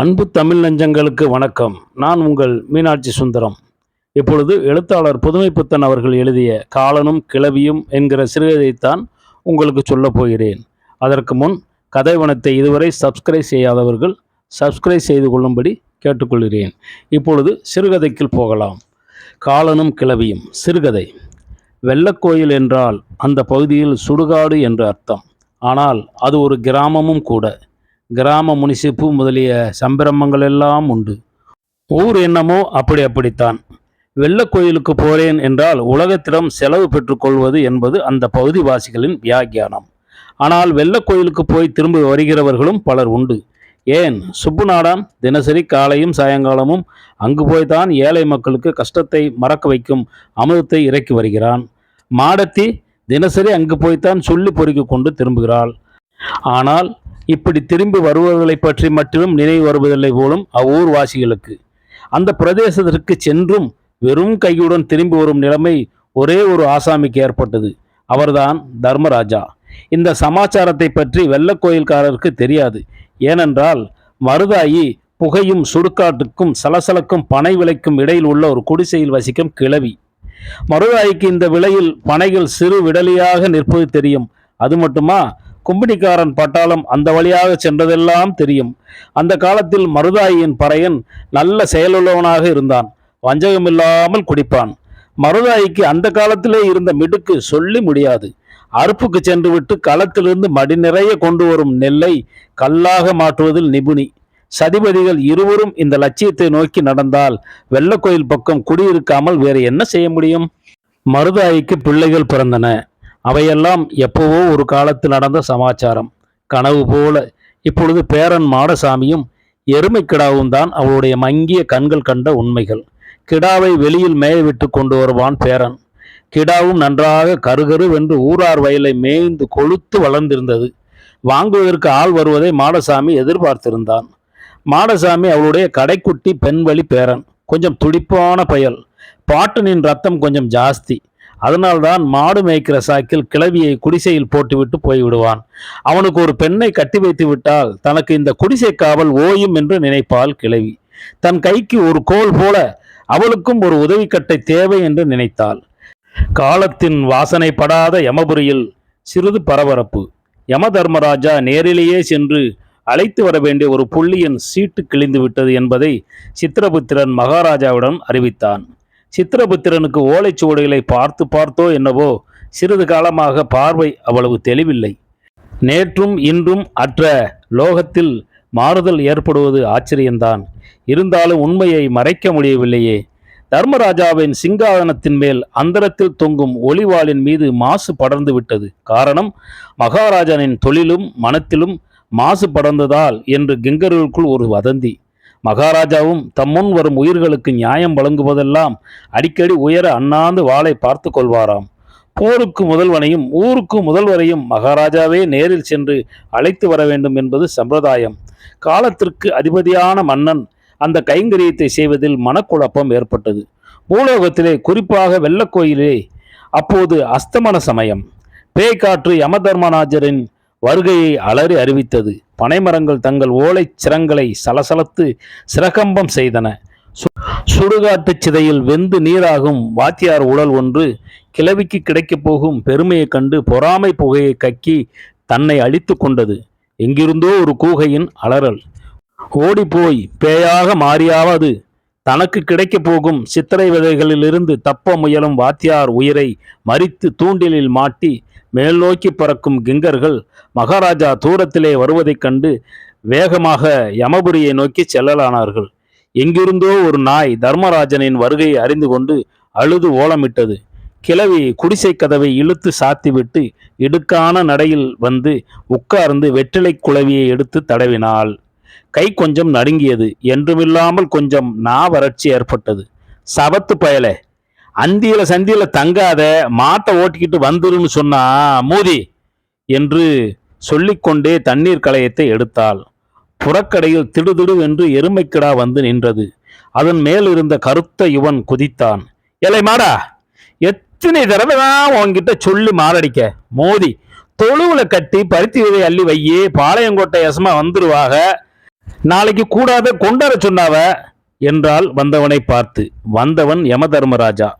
அன்பு தமிழ் நெஞ்சங்களுக்கு வணக்கம். நான் உங்கள் மீனாட்சி சுந்தரம். இப்பொழுது எழுத்தாளர் புதுமைப்புத்தன் அவர்கள் எழுதிய காலனும் கிளவியும் என்கிற சிறுகதைத்தான் உங்களுக்கு சொல்லப் போகிறேன். அதற்கு முன் கதைவனத்தை இதுவரை சப்ஸ்கிரைப் செய்யாதவர்கள் சப்ஸ்கிரைப் செய்து கொள்ளும்படி கேட்டுக்கொள்கிறேன். இப்பொழுது சிறுகதைக்குள் போகலாம். காலனும் கிளவியும் சிறுகதை. வெள்ளக்கோயில் என்றால் அந்த பகுதியில் சுடுகாடு என்று அர்த்தம். ஆனால் அது ஒரு கிராமமும் கூட. கிராம முனிசிப்பு முதலிய சம்பிரமங்கள் எல்லாம் உண்டு. ஊர் என்னமோ அப்படி அப்படித்தான். வெள்ளக்கோயிலுக்கு போகிறேன் போறேன் என்றால் உலகத்திடம் செலவு பெற்றுக்கொள்வது என்பது அந்த பகுதிவாசிகளின் வியாக்கியானம். ஆனால் வெள்ளக்கோயிலுக்கு போய் திரும்ப வருகிறவர்களும் பலர் உண்டு. ஏன்? சுப்புநாடான் தினசரி காலையும் சாயங்காலமும் அங்கு போய்தான் ஏழை மக்களுக்கு கஷ்டத்தை மறக்க வைக்கும் அமிர்தத்தை இறக்கி வருகிறான். மாடத்தி தினசரி அங்கு போய்த்தான் சொல்லி பொறுக்கி கொண்டு திரும்புகிறாள். ஆனால் இப்படி திரும்பி வருபவர்களை பற்றி மட்டும் நினைவு வருவதில்லை போலும் அவ்வூர்வாசிகளுக்கு. அந்த பிரதேசத்திற்கு சென்றும் வெறும் கையுடன் திரும்பி வரும் நிலைமை ஒரே ஒரு ஆசாமிக்கு ஏற்பட்டது. அவர்தான் தர்மராஜா. இந்த சமாச்சாரத்தை பற்றி வெள்ளக்கோயில்காரருக்கு தெரியாது. ஏனென்றால் மருதாயி புகையும் சுடுகாட்டுக்கும் சலசலக்கும் பனை விலைக்கும் இடையில் உள்ள ஒரு குடிசையில் வசிக்கும் கிளவி மருதாய்க்கு இந்த விலையில் பனைகள் சிறு விடலியாக நிற்பது தெரியும். அது மட்டுமா? கும்பிடிக்காரன் பட்டாளம் அந்த வழியாக சென்றதெல்லாம் தெரியும். அந்த காலத்தில் மருதாயின் பறையன் நல்ல செயலுள்ளவனாக இருந்தான். வஞ்சகமில்லாமல் குடிப்பான். மருதாயிக்கு அந்த காலத்திலே இருந்த மிடுக்கு சொல்லி முடியாது. அறுப்புக்கு சென்று விட்டு களத்திலிருந்து மடி நிறைய கொண்டு வரும் நெல்லை கல்லாக மாற்றுவதில் நிபுணி. சதிபதிகள் இருவரும் இந்த லட்சியத்தை நோக்கி நடந்தால் வெள்ளக்கோயில் பக்கம் குடியிருக்காமல் வேறு என்ன செய்ய முடியும்? மருதாய்க்கு பிள்ளைகள் பிறந்தன. அவையெல்லாம் எப்போவோ ஒரு காலத்தில் நடந்த சமாச்சாரம். கனவு போல இப்பொழுது பேரன் மாடசாமியும் எருமை கிடாவும் தான் அவளுடைய மங்கிய கண்கள் கண்ட உண்மைகள். கிடாவை வெளியில் மேய விட்டு கொண்டு வருவான் பேரன். கிடாவும் நன்றாக கருகருவென்று ஊரார் வயலை மேய்ந்து கொளுத்து வளர்ந்திருந்தது. வாங்குவதற்கு ஆள் வருவதை மாடசாமி எதிர்பார்த்திருந்தான். மாடசாமி அவளுடைய கடைக்குட்டி பெண்வழி பேரன். கொஞ்சம் துடிப்பான பயல். பாட்டனின் ரத்தம் கொஞ்சம் ஜாஸ்தி. அதனால்தான் மாடு மேய்க்கிற சாக்கில் கிளவியை குடிசையில் போட்டுவிட்டு போய்விடுவான். அவனுக்கு ஒரு பெண்ணை கட்டி வைத்து விட்டால் தனக்கு இந்த குடிசை காவல் ஓயும் என்று நினைப்பாள் கிளவி. தன் கைக்கு ஒரு கோல் போல அவளுக்கும் ஒரு உதவிக்கட்டை தேவை என்று நினைத்தாள். காலத்தின் வாசனை படாத யமபுரியில் சிறிது பரபரப்பு. யம தர்மராஜா நேரிலேயே சென்று அழைத்து வர வேண்டிய ஒரு புள்ளியின் சீட்டு கிழிந்து விட்டது என்பதை சித்திரபுத்திரன் மகாராஜாவிடம் அறிவித்தான். சித்திரபுத்திரனுக்கு ஓலைச்சுவடுகளை பார்த்து பார்த்தோ என்னவோ சிறிது காலமாக பார்வை அவ்வளவு தெளிவில்லை. நேற்றும் இன்றும் அற்ற லோகத்தில் மாறுதல் ஏற்படுவது ஆச்சரியம்தான். இருந்தாலும் உண்மையை மறைக்க முடியவில்லையே. தர்மராஜாவின் சிங்காதனத்தின் மேல் அந்தரத்தில் தொங்கும் ஒளிவாளின் மீது மாசு படர்ந்து விட்டது. காரணம் மகாராஜனின் தொழிலும் மனத்திலும் மாசு படர்ந்ததால் என்று கிங்கர்களுக்குள் ஒரு வதந்தி. மகாராஜாவும் தம்முன் வரும் உயிர்களுக்கு நியாயம் வழங்குவதெல்லாம் அடிக்கடி உயர அண்ணாந்து வாளை பார்த்து கொள்வாராம். போருக்கு முதல்வனையும் ஊருக்கு முதல்வரையும் மகாராஜாவே நேரில் சென்று அழைத்து வர வேண்டும் என்பது சம்பிரதாயம். காலத்திற்கு அதிபதியான மன்னன் அந்த கைங்கரியத்தை செய்வதில் மனக்குழப்பம் ஏற்பட்டது. பூலோகத்திலே குறிப்பாக வெள்ளக்கோயிலே அப்போது அஸ்தமன சமயம். பேய்காற்று யமதர்மராஜரின் வருகையை அலறி அறிவித்தது. பனைமரங்கள் தங்கள் ஓலைச் சிரங்களை சலசலத்து சிரகம்பம் செய்தன. சு- சுடுகாட்டுச் சிதையில் வெந்து நீராகும் வாத்தியார் உடல் ஒன்று கிழவிக்கு கிடைக்கப் போகும் பெருமையைக் கண்டு பொறாமை புகையை கக்கி தன்னை அழித்து கொண்டது. எங்கிருந்தோ ஒரு கூகையின் அலறல். ஓடிப்போய் பேயாக மாறியாவது தனக்கு கிடைக்கப் போகும் சித்திரை விதைகளிலிருந்து தப்ப முயலும் வாத்தியார் உயிரை மறித்து தூண்டிலில் மாட்டி மேல் நோக்கி பறக்கும் கிங்கர்கள் மகாராஜா தூரத்திலே வருவதைக் கண்டு வேகமாக யமபுரியை நோக்கி செல்லலானார்கள். எங்கிருந்தோ ஒரு நாய் தர்மராஜனின் வருகையை அறிந்து கொண்டு அழுது ஓலமிட்டது. கிழவி குடிசை கதவை இழுத்து சாத்திவிட்டு இடுக்கான நடையில் வந்து உட்கார்ந்து வெற்றிலை குழவியை எடுத்து தடவினாள். கை கொஞ்சம் நடுங்கியது. என்றுமில்லாமல் கொஞ்சம் நா வறட்சி ஏற்பட்டது. சபத்து பயலே. அந்தியில சந்தியில தங்காத மாட்டை ஓட்டிக்கிட்டு வந்துருன்னு சொன்னா மூதி என்று சொல்லிக்கொண்டே தண்ணீர் களையத்தை எடுத்தாள். புறக்கடையில் திடுதிடுவென்று எருமைக்கிடா வந்து நின்றது. அதன் மேல் இருந்த கருத்த யுவன் குதித்தான். எலை மாடா எத்தனை தடவை தான் உன்கிட்ட சொல்லி மாரடிக்க? மோதி தொழுவில் கட்டி பருத்தி விதை அள்ளி வையே பாளையங்கோட்டை எசமா வந்துருவாக. நாளைக்கு கூடாத கொண்டாட சொன்னாவ? என்றால் வந்தவனை பார்த்து வந்தவன் யமதர்மராஜா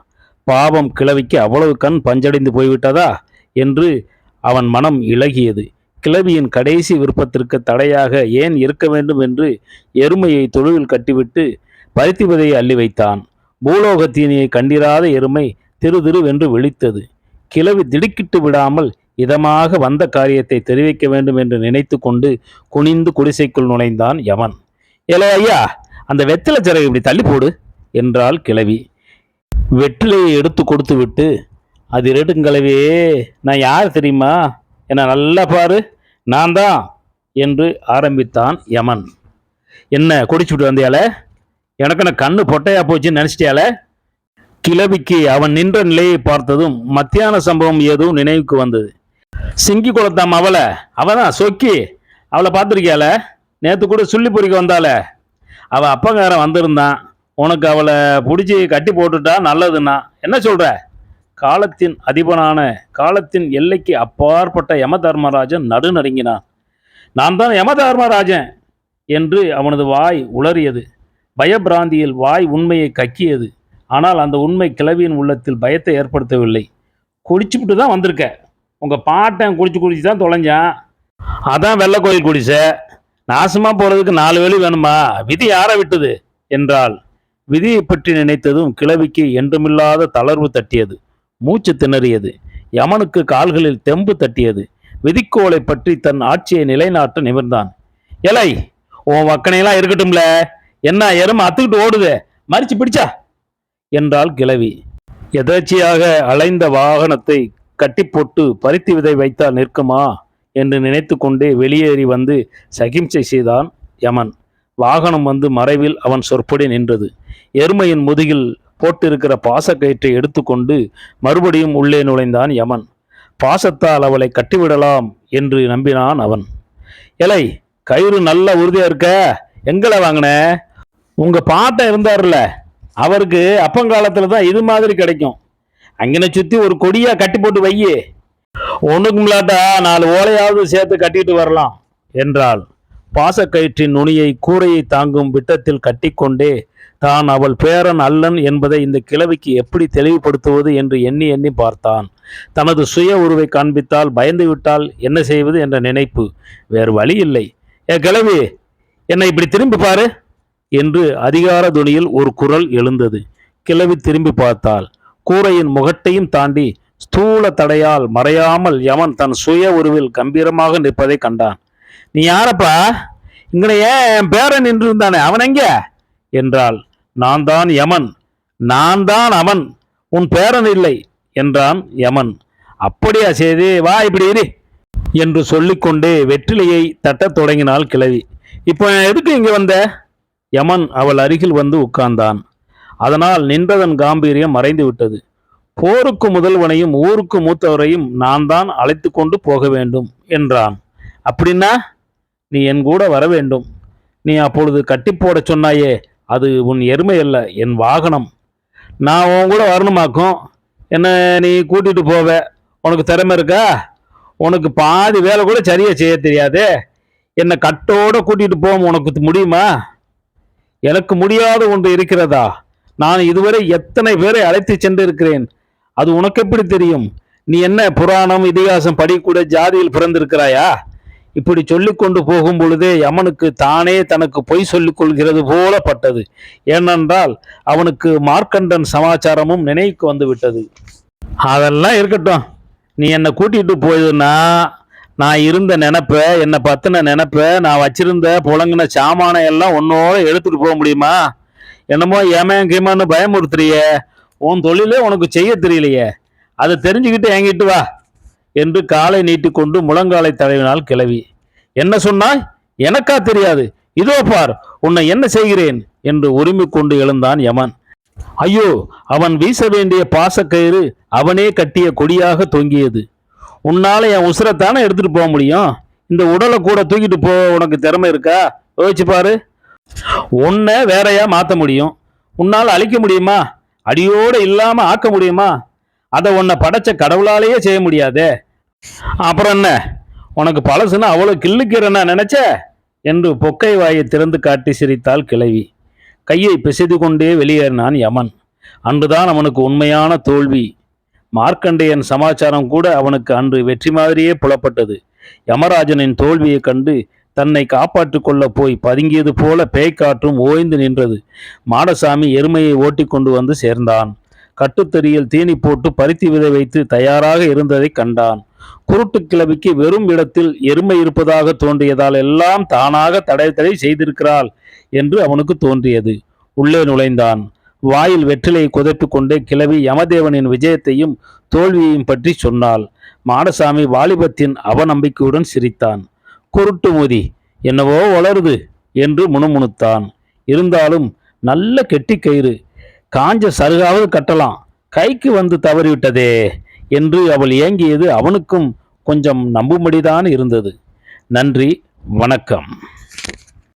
பாவம் கிழவிக்கு அவ்வளவு கண் பஞ்சடைந்து போய்விட்டதா? என்று அவன் மனம் இளகியது. கிழவியின் கடைசி விருப்பத்திற்கு தடையாக ஏன் இருக்க வேண்டும் என்று எருமையை தொழுவில் கட்டிவிட்டு பருத்தி விதையை அள்ளி வைத்தான். பூலோகத்தீனியை கண்டிராத எருமை திரு திருவென்று விழித்தது. கிழவி திடுக்கிட்டு விடாமல் இதமாக வந்த காரியத்தை தெரிவிக்க வேண்டும் என்று நினைத்து கொண்டு குனிந்து குடிசைக்குள் நுழைந்தான் யமன். ஏலே ஐயா அந்த வெற்றிலை சிறகு இப்படி தள்ளி போடு என்றாள் கிழவி. வெற்றிலையை எடுத்து கொடுத்து விட்டு அது இரட்டும் கிழவியே நான் யார் தெரியுமா? என்ன நல்லா பாரு. நான் தான் என்று ஆரம்பித்தான் யமன். என்ன குடிச்சுட்டு வந்தியால? எனக்கு நான் கண்ணு பொட்டையா போச்சுன்னு நினைச்சிட்டியால? கிழவிக்கு அவன் நின்ற நிலையை பார்த்ததும் மத்தியான சம்பவம் ஏதும் நினைவுக்கு வந்தது. சிங்கி குளத்தாம் அவளை. அவதான் சொக்கி. அவளை பார்த்துருக்கியால நேற்று கூட சுள்ளி பொறிக்க வந்தாள. அவள் அப்பங்காரன் வந்திருந்தான். உனக்கு அவளை பிடிச்சி கட்டி போட்டுட்டா நல்லதுண்ணா என்ன சொல்கிற காலத்தின் அதிபனான காலத்தின் எல்லைக்கு அப்பாற்பட்ட யமதர்மராஜன் நடுநடுங்கினான். நான் தான் யமதர்மராஜன் என்று அவனது வாய் உளறியது. பயபிராந்தியில் வாய் உண்மையை கக்கியது. ஆனால் அந்த உண்மை கிழவியின் உள்ளத்தில் பயத்தை ஏற்படுத்தவில்லை. குடிச்சுவிட்டு தான் வந்திருக்க. உங்கள் பாட்டன் குடிச்சு குடிச்சு தான் தொலைஞ்சான். அதான் வெள்ளை கோயில் குடிச. நாசமாக போகிறதுக்கு நாலு வேலி வேணுமா? விதி யாரை விட்டது? என்றால் விதியை பற்றி நினைத்ததும் கிழவிக்கு என்றுமில்லாத தளர்வு தட்டியது. மூச்சு திணறியது. யமனுக்கு கால்களில் தெம்பு தட்டியது. விதிக்கோளை பற்றி தன் ஆட்சியை நிலைநாட்ட நிமிர்ந்தான். எலை உன் வக்கனையெல்லாம் இருக்கட்டும்ல. என்ன எருமை அத்துக்கிட்டு ஓடுது. மறிச்சு பிடிச்சா? என்றாள் கிழவி. எதர்ச்சியாக அலைந்த வாகனத்தை கட்டி போட்டு பருத்தி விதை வைத்தால் நிற்குமா? என்று நினைத்து கொண்டே வெளியேறி வந்து சகிம்சை செய்தான் யமன். வாகனம் வந்து மறைவில் அவன் சொற்படி நின்றது. எருமையின் முதுகில் போட்டிருக்கிற பாசக்கயிற்றை எடுத்துக்கொண்டு மறுபடியும் உள்ளே நுழைந்தான் யமன். பாசத்தால் அவளை கட்டிவிடலாம் என்று நம்பினான் அவன். எலை கயிறு நல்ல உறுதியாக இருக்க? எங்களை வாங்கின? உங்கள் பாட்டன் இருந்தார்ல அவருக்கு அப்பங்காலத்தில் தான் இது மாதிரி கிடைக்கும். அங்கனை சுத்தி ஒரு கொடியா கட்டி போட்டு வையே. ஒண்ணுக்கு முலாட்டா நாலு ஓலையாவது சேர்த்து கட்டிட்டு வரலாம் என்றாள். பாசக்கயிற்றின் நுனியை கூரையை தாங்கும் விட்டத்தில் கட்டிக்கொண்டே தான் அவள் பேரன் அல்லன் என்பதை இந்த கிழவிக்கு எப்படி தெளிவுபடுத்துவது? என்று எண்ணி எண்ணி பார்த்தான். தனது சுய உருவை காண்பித்தால் பயந்து விட்டால் என்ன செய்வது என்ற நினைப்பு. வேறு வழி இல்லை. ஏ கிழவி என்னை இப்படி திரும்பி பாரு என்று அதிகார துணியில் ஒரு குரல் எழுந்தது. கிழவி திரும்பி பார்த்தாள். கூரையின் முகட்டையும் தாண்டி ஸ்தூல தடையால் மறையாமல் யமன் தன் சுய உருவில் கம்பீரமாக நிற்பதை கண்டான். நீ யாரப்பா? இங்கே ஏன் என் பேரன் நின்று இருந்தானே அவன் எங்க? என்றாள். நான் தான் யமன். நான் தான் அவன். உன் பேரன் இல்லை என்றான் யமன். அப்படியா செய்தி வா இப்படி இரு என்று சொல்லிக்கொண்டே வெற்றிலையை தட்டத் தொடங்கினாள் கிழவி. இப்போ எதுக்கு இங்கே வந்த? யமன் அவள் அருகில் வந்து உட்கார்ந்தான். அதனால் நின்றதன் காம்பீரியம் மறைந்து விட்டது. போருக்கு முதல்வனையும் ஊருக்கு மூத்தவரையும் நான் தான் அழைத்து கொண்டு போக வேண்டும் என்றான். அப்படின்னா நீ என் கூட வர வேண்டும். நீ அப்பொழுது கட்டி போட சொன்னாயே அது உன் எருமை அல்ல என் வாகனம். நான் உன் கூட வரணுமாக்கும்? என்ன நீ கூட்டிட்டு போவ? உனக்கு திறமை இருக்கா? உனக்கு பாதி வேலை கூட சரியா செய்ய தெரியாதே. என்னை கட்டோட கூட்டிட்டு போக உனக்கு முடியுமா? எனக்கு முடியாத ஒன்று இருக்கிறதா? நான் இதுவரை எத்தனை பேரை அழைத்து சென்றிருக்கிறேன்? அது உனக்கு எப்படி தெரியும்? நீ என்ன புராணம் இதிகாசம் படிக்கூட ஜாதியில் பிறந்திருக்கிறாயா? இப்படி சொல்லிக் கொண்டு போகும் பொழுதே யமனுக்கு தானே தனக்கு பொய் சொல்லிக் கொள்கிறது போல பட்டது. ஏனென்றால் அவனுக்கு மார்க்கண்டன் சமாச்சாரமும் நினைவுக்கு வந்து விட்டது. அதெல்லாம் இருக்கட்டும். நீ என்னை கூட்டிகிட்டு போயதுன்னா நான் இருந்த நினப்ப என்னை பற்றின நினப்ப நான் வச்சிருந்த புழங்கின சாமானை எல்லாம் உன்னோட எடுத்துட்டு போக முடியுமா? என்னமோ ஏமா கீமான்னு பயமுறுத்துறியே. உன் தொழிலே உனக்கு செய்ய தெரியலையே. அதை தெரிஞ்சுக்கிட்டு என்கிட்டு வா என்று காலை நீட்டிக்கொண்டு முழங்காலை தடவினாள் கிழவி என்ன சொன்னாய்? எனக்கா தெரியாது. இதோ பார் உன்னை என்ன செய்கிறேன்? என்று உரிமை கொண்டு எழுந்தான் யமன். ஐயோ அவன் வீச வேண்டிய பாசக்கயிறு அவனே கட்டிய கொடியாக தொங்கியது. உன்னால என் உசுரத்தானே எடுத்துட்டு போக முடியும்? இந்த உடலை கூட தூக்கிட்டு போக உனக்கு திறமை இருக்கா? யோசிச்சு பாரு. உன்னை வேறையா மாத்த முடியும். உன்னால் அழிக்க முடியுமா? அடியோடு இல்லாம ஆக்க முடியுமா? அதை உன்னை படைச்ச கடவுளாலேயே செய்ய முடியாதே. அப்புறம் என்ன? உனக்கு பழசுன்னு அவ்வளோ கிள்ளுக்கிறேன்னா நினைச்ச? என்று பொக்கை வாயை திறந்து காட்டி சிரித்தாள் கிழவி. கையை பிசைது கொண்டே வெளியேறினான் யமன். அன்றுதான் அவனுக்கு உண்மையான தோல்வி. மார்க்கண்டேயன் சமாச்சாரம் கூட அவனுக்கு அன்று வெற்றி மாதிரியே புலப்பட்டது. யமராஜனின் தோல்வியைக் கண்டு தன்னை காப்பாற்றிக் கொள்ளப் போய் பதுங்கியது போல பேய்க்காற்றும் ஓய்ந்து நின்றது. மாடசாமி எருமையை ஓட்டி கொண்டு வந்து சேர்ந்தான். கட்டுத்தறியில் தீனி போட்டு பருத்தி விதை வைத்து தயாராக இருந்ததைக் கண்டான். குருட்டு கிளவிக்கு வெறும் இடத்தில் எருமை இருப்பதாக தோன்றியதால் எல்லாம் தானாக தடை தடை செய்திருக்கிறாள் என்று அவனுக்கு தோன்றியது. உள்ளே நுழைந்தான். வாயில் வெற்றிலையை குதைத்துக் கொண்டே கிளவி யமதேவனின் விஜயத்தையும் தோல்வியையும் பற்றி சொன்னாள். மாடசாமி வாலிபத்தின் அவநம்பிக்கையுடன் சிரித்தான். குருட்டு மோதி. என்னவோ வளருது என்று முணுமுணுத்தான். இருந்தாலும் நல்ல கெட்டி கயிறு. காஞ்ச சருகாவது கட்டலாம். கைக்கு வந்து தவறிவிட்டதே என்று அவள் ஏங்கியது அவனுக்கும் கொஞ்சம் நம்பும்படிதான் இருந்தது. நன்றி வணக்கம்.